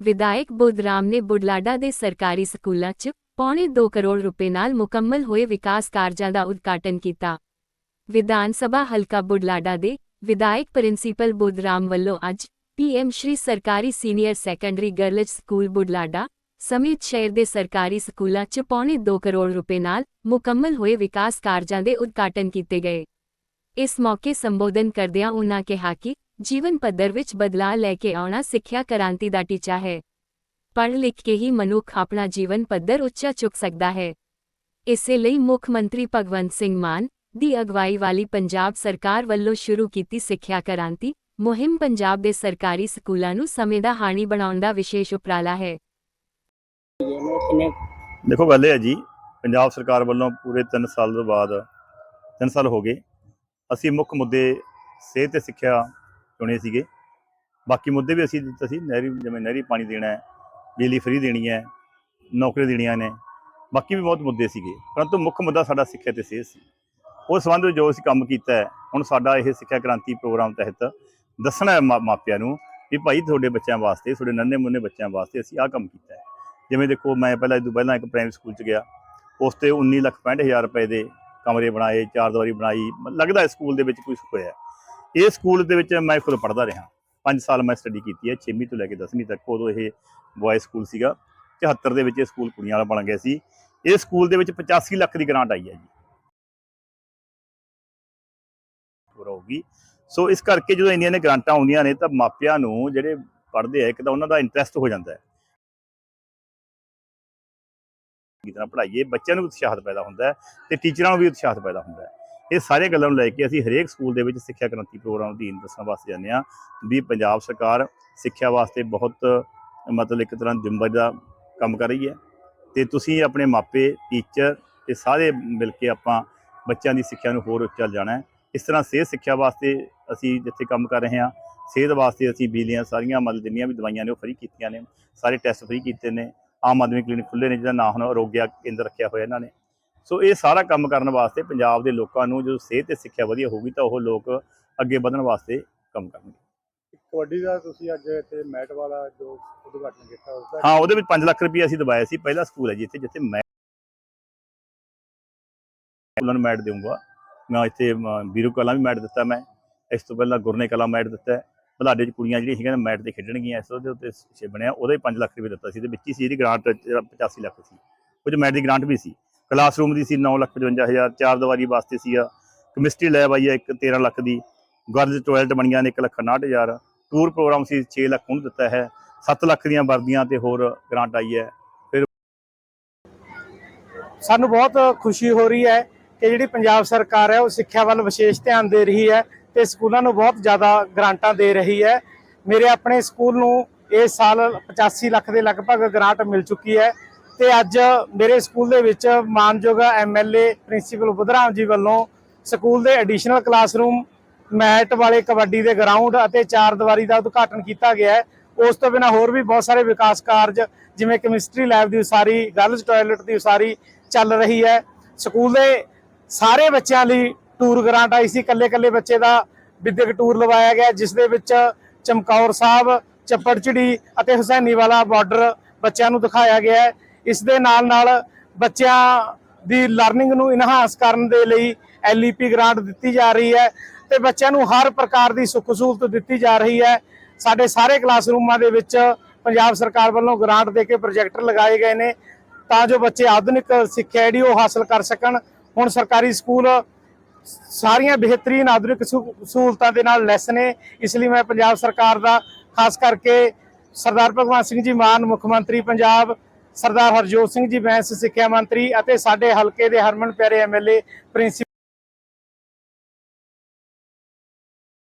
ਵਿਧਾਇਕ ਬੁੱਧਰਾਮ ਨੇ ਬੁਢਲਾਡਾ ਦੇ ਸਰਕਾਰੀ ਸਕੂਲਾਂ 'ਚ ਪੌਣੇ 2 ਕਰੋੜ ਰੁਪਏ ਨਾਲ ਮੁਕੰਮਲ ਹੋਏ ਵਿਕਾਸ ਕਾਰਜਾਂ ਦਾ ਉਦਘਾਟਨ ਕੀਤਾ। ਵਿਧਾਨ ਸਭਾ ਹਲਕਾ ਬੁਢਲਾਡਾ ਦੇ ਵਿਧਾਇਕ ਪ੍ਰਿੰਸੀਪਲ ਬੁੱਧਰਾਮ ਵੱਲੋਂ ਅੱਜ ਪੀਐਮ ਸ਼੍ਰੀ ਸਰਕਾਰੀ senior secondary girls school Budhlada ਸਮੇਤ ਸ਼ਹਿਰ ਦੇ ਸਰਕਾਰੀ ਸਕੂਲਾਂ 'ਚ ਪੌਣੇ 2 ਕਰੋੜ ਰੁਪਏ ਨਾਲ ਮੁਕੰਮਲ ਹੋਏ ਵਿਕਾਸ ਕਾਰਜਾਂ ਦੇ ਉਦਘਾਟਨ ਕੀਤੇ ਗਏ। ਇਸ ਮੌਕੇ ਸੰਬੋਧਨ ਕਰਦਿਆਂ ਉਨ੍ਹਾਂ ਕਿਹਾ ਕਿ ਜੀਵਨ ਪੱਧਰ ਵਿੱਚ ਬਦਲਾਅ ਲੈ ਕੇ ਆਉਣਾ ਸਿੱਖਿਆ ਕ੍ਰਾਂਤੀ ਦਾ ਟੀਚਾ ਹੈ। ਪੜ੍ਹ ਲਿਖ ਕੇ ਹੀ ਮਨੁੱਖ ਆਪਣਾ ਜੀਵਨ ਪੱਧਰ ਉੱਚਾ ਚੁੱਕ ਸਕਦਾ ਹੈ। ਇਸੇ ਲਈ ਮੁੱਖ ਮੰਤਰੀ ਭਗਵੰਤ ਸਿੰਘ ਮਾਨ ਦੀ ਅਗਵਾਈ ਵਾਲੀ ਪੰਜਾਬ ਸਰਕਾਰ ਵੱਲੋਂ ਸ਼ੁਰੂ ਕੀਤੀ ਸਿੱਖਿਆ ਕ੍ਰਾਂਤੀ, ਮੁਹਿੰਮ ਪੰਜਾਬ ਦੇ ਸਰਕਾਰੀ ਸਕੂਲਾਂ ਨੂੰ ਸਮੇਂ ਦਾ ਹਾਣੀ ਬਣਾਉਣ ਦਾ ਵਿਸ਼ੇਸ਼ ਉਪਰਾਲਾ ਹੈ। ਦੇਖੋ, ਗੱਲ ਇਹ ਹੈ ਜੀ, ਪੰਜਾਬ ਸਰਕਾਰ ਵੱਲੋਂ ਪੂਰੇ 3 ਸਾਲ ਤੋਂ ਬਾਅਦ 3 ਸਾਲ ਹੋ ਗਏ, ਅਸੀਂ ਮੁੱਖ ਮੁੱਦੇ ਸਿਹਤ ਤੇ ਸਿੱਖਿਆ ਚੁਣੇ ਸੀਗੇ। ਬਾਕੀ ਮੁੱਦੇ ਵੀ ਅਸੀਂ ਦਿੱਤੇ ਸੀ, ਨਹਿਰੀ ਜਿਵੇਂ ਨਹਿਰੀ ਪਾਣੀ ਦੇਣਾ ਹੈ, ਬਿਜਲੀ ਫ੍ਰੀ ਦੇਣੀ ਹੈ ਨੌਕਰੀ ਦੇਣੀਆਂ ਨੇ, ਬਾਕੀ ਵੀ ਬਹੁਤ ਮੁੱਦੇ ਸੀਗੇ। ਪਰੰਤੂ ਮੁੱਖ ਮੁੱਦਾ ਸਾਡਾ ਸਿੱਖਿਆ ਤੇ ਸਿਹਤ ਸੀ। ਉਸ ਸੰਬੰਧ ਵਿੱਚ ਜੋ ਅਸੀਂ ਕੰਮ ਕੀਤਾ ਹੈ, ਹੁਣ ਸਾਡਾ ਇਹ ਸਿੱਖਿਆ ਕ੍ਰਾਂਤੀ ਪ੍ਰੋਗਰਾਮ ਤਹਿਤ ਦੱਸਣਾ ਹੈ ਮਾ- ਮਾਪਿਆਂ ਨੂੰ ਵੀ ਭਾਈ ਤੁਹਾਡੇ ਬੱਚਿਆਂ ਵਾਸਤੇ, ਤੁਹਾਡੇ ਨੰਨੇ ਮੁੰਨੇ ਬੱਚਿਆਂ ਵਾਸਤੇ ਅਸੀਂ ਆਹ ਕੰਮ ਕੀਤਾ ਹੈ। ਜਿਵੇਂ ਦੇਖੋ, ਮੈਂ ਪਹਿਲਾਂ ਇਹ ਤੋਂ ਪਹਿਲਾਂ ਇੱਕ ਪ੍ਰਾਇਮਰੀ ਸਕੂਲ ਚ ਗਿਆ। ਉਸ ਤੇ 19 ਲੱਖ 65 ਹਜ਼ਾਰ ਰੁਪਏ ਦੇ ਕਮਰੇ ਬਣਾਏ, ਚਾਰ ਦੀਵਾਰੀ ਬਣਾਈ, ਲੱਗਦਾ ਸਕੂਲ ਦੇ ਵਿੱਚ ਕੁਝ ਹੋਇਆ ਇਹ ਸਕੂਲ ਦੇ ਵਿੱਚ ਮੈਂ ਖੁਦ ਪੜ੍ਹਦਾ ਰਿਹਾ। 5 ਸਾਲ ਮੈਂ ਸਟੱਡੀ ਕੀਤੀ ਹੈ 6ਵੀਂ ਤੋਂ ਲੈ ਕੇ 10ਵੀਂ ਤੱਕ। ਉਦੋਂ ਇਹ ਬॉय ਸਕੂਲ ਸੀਗਾ। 74 ਦੇ ਵਿੱਚ ਇਹ ਸਕੂਲ ਕੁੜੀਆਂ ਵਾਲਾ ਬਣ ਗਿਆ ਸੀ। ਇਹ ਸਕੂਲ ਦੇ ਵਿੱਚ 85 ਲੱਖ ਦੀ ਗ੍ਰਾਂਟ ਆਈ ਹੈ ਜੀ। ਪੂਰਾ ਹੋਊਗੀ। ਸੋ ਇਸ ਕਰਕੇ ਜਦੋਂ ਇੰਨੀਆਂ ਨੇ ਗ੍ਰਾਂਟਾਂ ਆਉਂਦੀਆਂ ਨੇ, ਤਾਂ ਮਾਪਿਆਂ ਨੂੰ ਜਿਹੜੇ ਪੜ੍ਹਦੇ ਆ, ਇੱਕ ਤਾਂ ਉਹਨਾਂ ਦਾ ਇੰਟਰਸਟ ਹੋ ਜਾਂਦਾ ਹੈ। ਚੰਗੀ ਤਰ੍ਹਾਂ ਪੜ੍ਹਾਈਏ? ਬੱਚਿਆਂ ਨੂੰ ਵੀ ਉਤਸ਼ਾਹਤ ਪੈਦਾ ਹੁੰਦਾ ਹੈ ਤੇ ਟੀਚਰਾਂ ਨੂੰ ਵੀ ਉਤਸ਼ਾਹਤ ਪੈਦਾ ਹੁੰਦਾ ਹੈ। ਇਹ ਸਾਰੇ ਗੱਲਾਂ ਨੂੰ ਲੈ ਕੇ ਅਸੀਂ ਹਰੇਕ ਸਕੂਲ ਦੇ ਵਿੱਚ ਸਿੱਖਿਆ ਕ੍ਰਾਂਤੀ ਪ੍ਰੋਗਰਾਮ ਅਧੀਨ ਦੱਸਣ ਵਾਸਤੇ ਜਾਂਦੇ ਹਾਂ, ਵੀ ਪੰਜਾਬ ਸਰਕਾਰ ਸਿੱਖਿਆ ਵਾਸਤੇ ਬਹੁਤ, ਮਤਲਬ ਇੱਕ ਤਰ੍ਹਾਂ ਜ਼ਿੰਮੇਵਾਰੀ ਦਾ ਕੰਮ ਕਰ ਰਹੀ ਹੈ ਤੇ ਤੁਸੀਂ ਆਪਣੇ ਮਾਪੇ ਟੀਚਰ ਤੇ ਸਾਰੇ ਮਿਲ ਕੇ ਆਪਾਂ ਬੱਚਿਆਂ ਦੀ ਸਿੱਖਿਆ ਨੂੰ ਹੋਰ ਉੱਚਾ ਜਾਣਾ ਹੈ। ਇਸ ਤਰ੍ਹਾਂ ਸਿਹਤ ਸਿੱਖਿਆ ਵਾਸਤੇ ਅਸੀਂ ਜਿੱਥੇ ਕੰਮ ਕਰ ਰਹੇ ਹਾਂ, ਸਿਹਤ ਵਾਸਤੇ ਅਸੀਂ ਬਿਜਲੀਆਂ ਸਾਰੀਆਂ, ਮਤਲਬ ਜਿੰਨੀਆਂ ਵੀ ਦਵਾਈਆਂ ਨੇ ਉਹ ਫ੍ਰੀ ਕੀਤੀਆਂ ਨੇ, ਸਾਰੇ ਟੈਸਟ ਫ੍ਰੀ ਕੀਤੇ ਨੇ, ਆਮ ਆਦਮੀ ਕਲੀਨਿਕ ਖੁੱਲੇ ਨੇ ਜਿਹਦਾ ਨਾਂ ਹੁਣ ਅਰੋਗਿਆ ਕੇਂਦਰ ਰੱਖਿਆ ਹੋਇਆ ਇਹਨਾਂ ਨੇ। ਸੋ ਇਹ ਸਾਰਾ ਕੰਮ ਕਰਨ ਵਾਸਤੇ ਪੰਜਾਬ ਦੇ ਲੋਕਾਂ ਨੂੰ ਜਦੋਂ ਸਿਹਤ ਤੇ ਸਿੱਖਿਆ ਵਧੀਆ ਹੋਊਗੀ ਤਾਂ ਉਹ ਲੋਕ ਅੱਗੇ ਵਧਣ ਵਾਸਤੇ ਕੰਮ ਕਰਨਗੇ। ਕਬੱਡੀ ਦਾ ਤੁਸੀਂ ਅੱਜ ਇੱਥੇ ਮੈਟ ਵਾਲਾ ਜੋ ਉਦਘਾਟਨ ਕੀਤਾ ਉਸ ਦਾ ਹਾਂ ਉਹਦੇ ਵਿੱਚ 5 ਲੱਖ ਰੁਪਏ ਅਸੀਂ ਦਵਾਇਆ ਸੀ। ਪਹਿਲਾ ਸਕੂਲ ਹੈ ਜੀ ਇੱਥੇ ਜਿੱਥੇ ਮੈਂ ਉਹਨਾਂ ਨੂੰ ਮੈਟ ਦੇਵਾਂਗਾ ਮੈਂ ਇੱਥੇ ਵੀਰੂ ਕਲਾਂ ਵੀ ਮੈਟ ਦਿੱਤਾ ਮੈਂ। ਇਸ ਤੋਂ ਪਹਿਲਾਂ ਗੁਰਨੇ ਕਲਾਂ ਮੈਟ ਦਿੱਤਾ ਬਲਾਡੇ ਚ ਕੁੜੀਆਂ ਜਿਹੜੀਆਂ ਹੈਗੀਆਂ ਨੇ ਮੈਟ ਤੇ ਖੇਡਣਗੀਆਂ। ਇਸ ਉਹਦੇ ਉੱਤੇ ਛੇ ਬਣਿਆ। ਉਹਦਾ ਹੀ 5 ਲੱਖ ਰੁਪਏ ਦਿੱਤਾ ਸੀ। ਤੇ ਵਿੱਚ ਹੀ ਸੀ ਇਹਦੀ ਗ੍ਰਾਂਟ 85 ਲੱਖ ਸੀ। ਕੁਝ ਮੈਟ ਦੀ ਗ੍ਰਾਂਟ ਵੀ ਸੀ। ਕਲਾਸਰੂਮ ਦੀ ਸੀ 9 ਲੱਖ 55 ਹਜ਼ਾਰ, ਚਾਰ ਦੀਵਾਰੀ ਵਾਸਤੇ ਸੀ ਕੈਮਿਸਟਰੀ ਲੈਬ ਆਈ ਹੈ ਇੱਕ 13 ਲੱਖ ਦੀ। ਗਰਲਜ਼ ਟਾਇਲਟ ਬਣੀਆਂ ਨੇ 1 ਲੱਖ 59 ਹਜ਼ਾਰ। ਟੂਰ ਪ੍ਰੋਗਰਾਮ ਸੀ 6 ਲੱਖ ਉਹਨੂੰ ਦਿੱਤਾ ਹੈ। 7 ਲੱਖ ਦੀਆਂ ਵਰਦੀਆਂ ਤੇ ਹੋਰ ਗ੍ਰਾਂਟ ਆਈ ਹੈ। ਫਿਰ ਸਾਨੂੰ ਬਹੁਤ ਖੁਸ਼ੀ ਹੋ ਰਹੀ ਹੈ ਕਿ ਜਿਹੜੀ ਪੰਜਾਬ ਸਰਕਾਰ ਹੈ, ਉਹ ਸਿੱਖਿਆ ਵੱਲ ਵਿਸ਼ੇਸ਼ ਧਿਆਨ ਦੇ ਰਹੀ ਹੈ ਤੇ ਸਕੂਲਾਂ ਨੂੰ ਬਹੁਤ ਜ਼ਿਆਦਾ ਗ੍ਰਾਂਟਾਂ ਦੇ ਰਹੀ ਹੈ। ਮੇਰੇ ਆਪਣੇ ਸਕੂਲ ਨੂੰ ਇਸ ਸਾਲ 85 ਲੱਖ ਦੇ ਲਗਭਗ ਗ੍ਰਾਂਟ ਮਿਲ ਚੁੱਕੀ ਹੈ। ਤੇ ਅੱਜ ਮੇਰੇ ਸਕੂਲ ਦੇ ਵਿੱਚ ਮਾਨਯੋਗ ਐਮਐਲਏ ਪ੍ਰਿੰਸੀਪਲ ਬੁੱਧਰਾਮ ਜੀ ਵੱਲੋਂ ਸਕੂਲ ਦੇ ਐਡੀਸ਼ਨਲ ਕਲਾਸਰੂਮ ਮੈਟ ਵਾਲੇ ਕਬੱਡੀ ਦੇ ਗਰਾਊਂਡ ਅਤੇ ਚਾਰ ਦੀਵਾਰੀ ਦਾ ਉਦਘਾਟਨ ਕੀਤਾ ਗਿਆ ਹੈ। ਉਸ ਤੋਂ ਬਿਨਾਂ ਹੋਰ ਵੀ ਬਹੁਤ ਸਾਰੇ ਵਿਕਾਸ ਕਾਰਜ, ਜਿਵੇਂ ਕੈਮਿਸਟਰੀ ਲੈਬ ਦੀ ਉਸਾਰੀ ਗਰਲਜ਼ ਟਾਇਲਟ ਦੀ ਉਸਾਰੀ ਚੱਲ ਰਹੀ ਹੈ। ਸਕੂਲ ਦੇ ਸਾਰੇ ਬੱਚਿਆਂ ਲਈ ਟੂਰ ਗ੍ਰਾਂਟ ਆਈ ਸੀ। ਕੱਲੇ ਕੱਲੇ ਬੱਚੇ ਦਾ ਵਿਦਿਅਕ ਟੂਰ ਲਵਾਇਆ ਗਿਆ, ਜਿਸ ਦੇ ਵਿੱਚ ਚਮਕੌਰ ਸਾਹਿਬ, ਚੱਪੜਚਿੜੀ ਅਤੇ ਹੁਸੈਨੀਵਾਲਾ ਬਾਰਡਰ ਬੱਚਿਆਂ ਨੂੰ ਦਿਖਾਇਆ ਗਿਆ ਹੈ। ਇਸ ਦੇ ਨਾਲ ਨਾਲ ਬੱਚਿਆਂ ਦੀ ਲਰਨਿੰਗ ਨੂੰ ਇਨਹਾਂਸ ਕਰਨ ਦੇ ਲਈ ਐਲਈਪੀ ਗ੍ਰਾਂਟ ਦਿੱਤੀ ਜਾ ਰਹੀ ਹੈ ਤੇ ਬੱਚਿਆਂ ਨੂੰ ਹਰ ਪ੍ਰਕਾਰ ਦੀ ਸੁੱਖ ਸਹੂਲਤ ਦਿੱਤੀ ਜਾ ਰਹੀ ਹੈ। ਸਾਡੇ ਸਾਰੇ ਕਲਾਸਰੂਮਾਂ ਦੇ ਵਿੱਚ ਪੰਜਾਬ ਸਰਕਾਰ ਵੱਲੋਂ ਗ੍ਰਾਂਟ ਦੇ ਕੇ ਪ੍ਰੋਜੈਕਟਰ ਲਗਾਏ ਗਏ ਨੇ ਤਾਂ ਜੋ ਬੱਚੇ ਆਧੁਨਿਕ ਸਿੱਖਿਆ ਜਿਹੜੀ ਉਹ ਹਾਸਲ ਕਰ ਸਕਣ। ਹੁਣ ਸਰਕਾਰੀ ਸਕੂਲ ਸਾਰੀਆਂ ਬਿਹਤਰੀਨ ਆਧੁਨਿਕ ਸੁ- ਸਹੂਲਤਾਂ ਦੇ ਨਾਲ ਲੈਸ ਨੇ। ਇਸ ਲਈ ਮੈਂ ਪੰਜਾਬ ਸਰਕਾਰ ਦਾ ਖਾਸ ਕਰਕੇ ਸਰਦਾਰ ਭਗਵੰਤ ਸਿੰਘ ਜੀ ਮਾਨ, ਮੁੱਖ ਮੰਤਰੀ ਪੰਜਾਬ ਸਰਦਾਰ ਹਰਜੋਤ ਸਿੰਘ ਜੀ ਬੈਂਸ ਸਿੱਖਿਆ ਮੰਤਰੀ ਅਤੇ ਸਾਡੇ ਹਲਕੇ ਦੇ ਹਰਮਨ ਪਿਆਰੇ ਐਮਐਲਏ ਪ੍ਰਿੰਸੀਪਲ